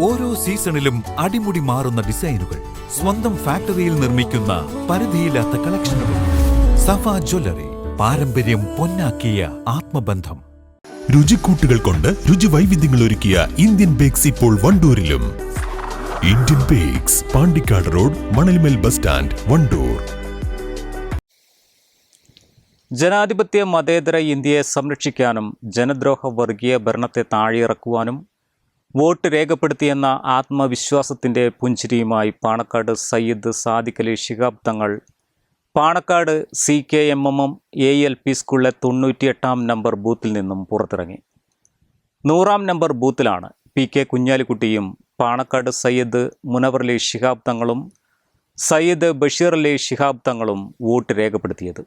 ഓരോ സീസണിലും അടിമുടി മാറുന്ന ഡിസൈനുകൾ സ്വന്തം ഫാക്ടറിയിൽ നിർമ്മിക്കുന്ന പരിധിയില്ലാത്ത കളക്ഷനുകൾ. സഫ ജ്വല്ലറി പാരമ്പര്യം പൊന്നാക്കിയ ആത്മബന്ധം. രുചിക്കൂട്ടുകൾ കൊണ്ട് രുചി വൈവിധ്യങ്ങൾ ഒരുക്കിയ ഇന്ത്യൻ ബേക്സ് ഇപ്പോൾ വണ്ടൂരിലും. Indian bakes Pandikkad road Manalmel bus stand Wandoor. ജനാധിപത്യ മതേതര ഇന്ത്യയെ സംരക്ഷിക്കാനും ജനദ്രോഹ വർഗീയ ഭരണത്തെ താഴെയിറക്കുവാനും വോട്ട് രേഖപ്പെടുത്തിയെന്ന ആത്മവിശ്വാസത്തിന്റെ പുഞ്ചിരിയുമായി Panakkad Sayyid Sadiq Ali Shihab Thangal. Panakkad C K M M M A L P സ്കൂളിലെ തൊണ്ണൂറ്റിയെട്ടാം നമ്പർ ബൂത്തിൽ നിന്നും പുറത്തിറങ്ങി. നൂറാം നമ്പർ ബൂത്തിലാണ് പി കെ കുഞ്ഞാലിക്കുട്ടിയും പാണക്കാട് സയ്യിദ് മുനവർ അലി ശിഹാബ് തങ്ങളും സയ്യിദ് ബഷീർ അലി ശിഹാബ് തങ്ങളും വോട്ട് രേഖപ്പെടുത്തിയത്.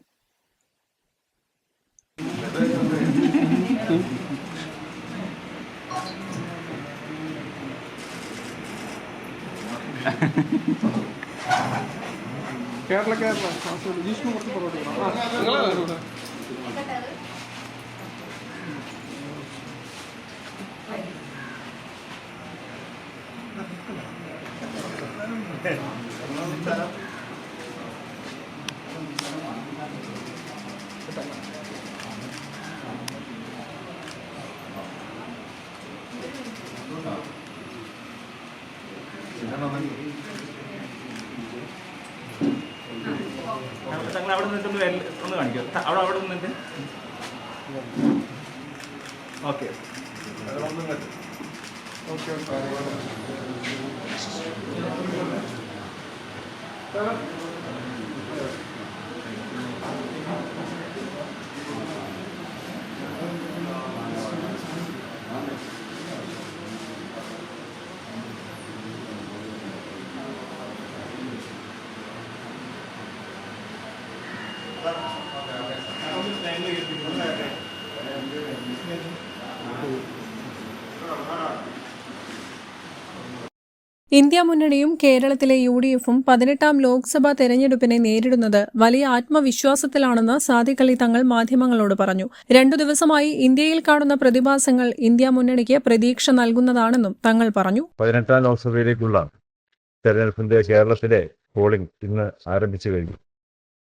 കേരള കേരള കാസർഗോഡ് ജിഷ്ണു കുറച്ച് വേണം. ആ, തങ്ങൾ അവിടെ നിന്നിട്ട് ഒന്ന് കാണിക്കോ. അവിടെ അവിടെ നിന്നിട്ട്? ഓക്കെ. Okay okay. ഇന്ത്യ മുന്നണിയും കേരളത്തിലെ യു ഡി എഫും പതിനെട്ടാം ലോക്സഭാ തെരഞ്ഞെടുപ്പിനെ നേരിടുന്നത് വലിയ ആത്മവിശ്വാസത്തിലാണെന്ന് സാദിഖ് അലി തങ്ങൾ മാധ്യമങ്ങളോട് പറഞ്ഞു. രണ്ടു ദിവസമായി ഇന്ത്യയിൽ കാണുന്ന പ്രതിഭാസങ്ങൾ ഇന്ത്യ മുന്നണിക്ക് പ്രതീക്ഷ നൽകുന്നതാണെന്നും തങ്ങൾ പറഞ്ഞു. പതിനെട്ടാം ലോക്സഭയിലേക്കുള്ള തെരഞ്ഞെടുപ്പിന്റെ കേരളത്തിലെ പോളിംഗ് ഇന്ന് ആരംഭിച്ചു കഴിഞ്ഞു.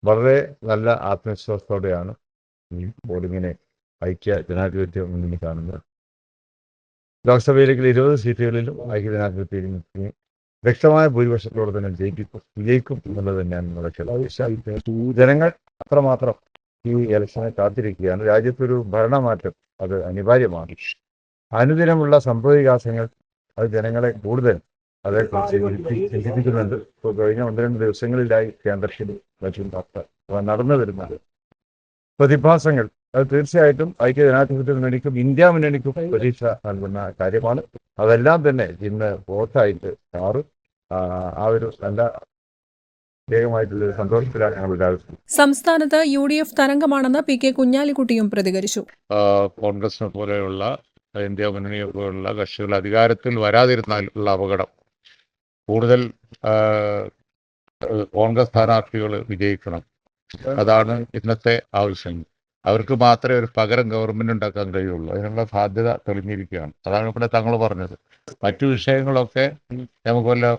വളരെ നല്ല ആത്മവിശ്വാസത്തോടെയാണ് ഈ പോളിംഗിനെ ഐക്യ ജനാധിപത്യ മുന്നണി കാണുന്നത്. ലോക്സഭയിലേക്ക് ഇരുപത് സീറ്റുകളിലും ഐക്യജനാധിപത്യ മുന്നണി വ്യക്തമായ ഭൂരിപക്ഷത്തോടെ തന്നെ ജയിക്കും വിജയിക്കും എന്നുള്ളത് തന്നെയാണ് നമ്മുടെ ജനങ്ങൾ അത്രമാത്രം ഈ ഇലക്ഷനെ കാത്തിരിക്കുകയാണ്. രാജ്യത്തൊരു ഭരണമാറ്റം അത് അനിവാര്യമാണ്. അനുദിനമുള്ള സംഭവവികാസങ്ങൾ അത് ജനങ്ങളെ കൂടുതൽ അതേക്കുറിച്ച് ചിന്തി- ചിന്തിപ്പിക്കുന്നുണ്ട്. ഇപ്പോൾ കഴിഞ്ഞ ഒന്ന് രണ്ട് ദിവസങ്ങളിലായി കേന്ദ്രത്തിൽ മറ്റും നടന്നു വരുന്നത്. പ്രതിഭാസങ്ങൾ അത് തീർച്ചയായിട്ടും ഐക്യ ജനാധിപത്യ മുന്നണിക്കും ഇന്ത്യ മുന്നണിക്കും പ്രതീക്ഷ നൽകുന്ന കാര്യമാണ്. അതെല്ലാം തന്നെ ഇന്ന് വോട്ടായിട്ട് മാറും ആ ഒരു നല്ല സംസ്ഥാനത്ത് യു ഡി എഫ് തരംഗമാണെന്ന് പി കെ കുഞ്ഞാലിക്കുട്ടിയും പ്രതികരിച്ചു. കോൺഗ്രസിനെ പോലെയുള്ള ഇന്ത്യ മുന്നണിയെ പോലെയുള്ള കക്ഷികൾ അധികാരത്തിൽ വരാതിരുന്നാൽ ഉള്ള അപകടം. കൂടുതൽ കോൺഗ്രസ് സ്ഥാനാർത്ഥികൾ വിജയിക്കണം. അതാണ് ഇന്നത്തെ ആവശ്യം അവർക്ക് മാത്രമേ ഒരു പകരം ഗവൺമെന്റ് ഉണ്ടാക്കാൻ കഴിയുള്ളൂ. അതിനുള്ള സാധ്യത തെളിഞ്ഞിരിക്കുകയാണ്. അതാണ് ഇവിടെ തങ്ങൾ പറഞ്ഞത്. മറ്റു വിഷയങ്ങളൊക്കെ നമുക്ക് വല്ല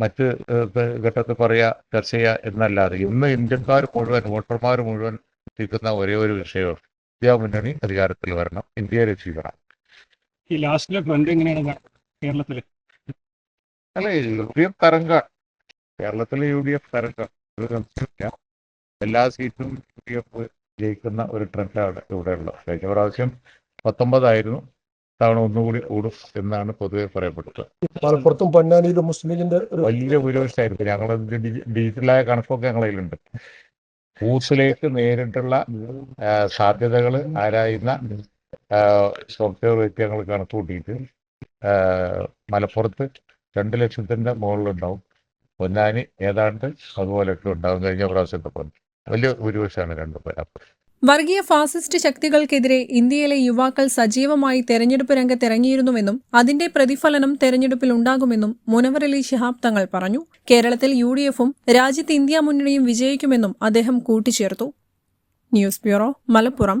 മറ്റ് ഘട്ടത്തിൽ പറയാ ചർച്ച ചെയ്യുക എന്നല്ലാതെ ഇന്ന് ഇന്ത്യക്കാർ മുഴുവൻ വോട്ടർമാർ മുഴുവൻ എത്തിക്കുന്ന ഒരേ ഒരു വിഷയം ഇന്ത്യ മുന്നണി അധികാരത്തിൽ വരണം. ഇന്ത്യയെ രക്ഷിക്കണം. ഈ ലാസ്റ്റിലെ ട്രെൻഡ് എങ്ങനെയാണ് കാ- കേരളത്തിൽ? അല്ല യു ഡി എഫ് തരംഗം. കേരളത്തിലെ യു ഡി എഫ് തരംഗം എല്ലാ സീറ്റും യു ഡി എഫ് ജയിക്കുന്ന ഒരു ട്രെൻഡാണ് ഇവിടെ ഉള്ളത് കഴിഞ്ഞ പ്രാവശ്യം പത്തൊമ്പതായിരുന്നു. തവണ ഒന്നുകൂടി കൂടും എന്നാണ് പൊതുവെ പറയപ്പെട്ടത് മലപ്പുറത്തും പൊന്നാനിയിലും മുസ്ലിം ലീഗിന്റെ വലിയ ഭൂരിപക്ഷമായിരുന്നു ഞങ്ങൾ ഡിജിറ്റലായ കണക്കൊക്കെ ഞങ്ങളതിലുണ്ട് ബൂത്തിലേക്ക് നേരിട്ടുള്ള സാധ്യതകൾ ആരായുന്ന സോഫ്റ്റ്വെയർ വെച്ച് ഞങ്ങൾ കണക്ക് കൂട്ടിയിട്ട് മലപ്പുറത്ത് രണ്ട് ലക്ഷത്തിന്റെ മുകളിലുണ്ടാവും. പൊന്നാനി ഏതാണ്ട് അതുപോലെയൊക്കെ ഉണ്ടാവും. കഴിഞ്ഞ പ്രാവശ്യത്തെ പോലെ വർഗീയ ഫാസിസ്റ്റ് ശക്തികൾക്കെതിരെ ഇന്ത്യയിലെ യുവാക്കൾ സജീവമായി തെരഞ്ഞെടുപ്പ് രംഗത്തിറങ്ങിയിരുന്നുവെന്നും അതിന്റെ പ്രതിഫലനം തെരഞ്ഞെടുപ്പിൽ ഉണ്ടാകുമെന്നും മുനവർ അലി ശിഹാബ് തങ്ങൾ പറഞ്ഞു. കേരളത്തിൽ യു ഡി എഫും രാജ്യത്ത് ഇന്ത്യ മുന്നണിയും വിജയിക്കുമെന്നും അദ്ദേഹം കൂട്ടിച്ചേർത്തു. News bureau Malappuram.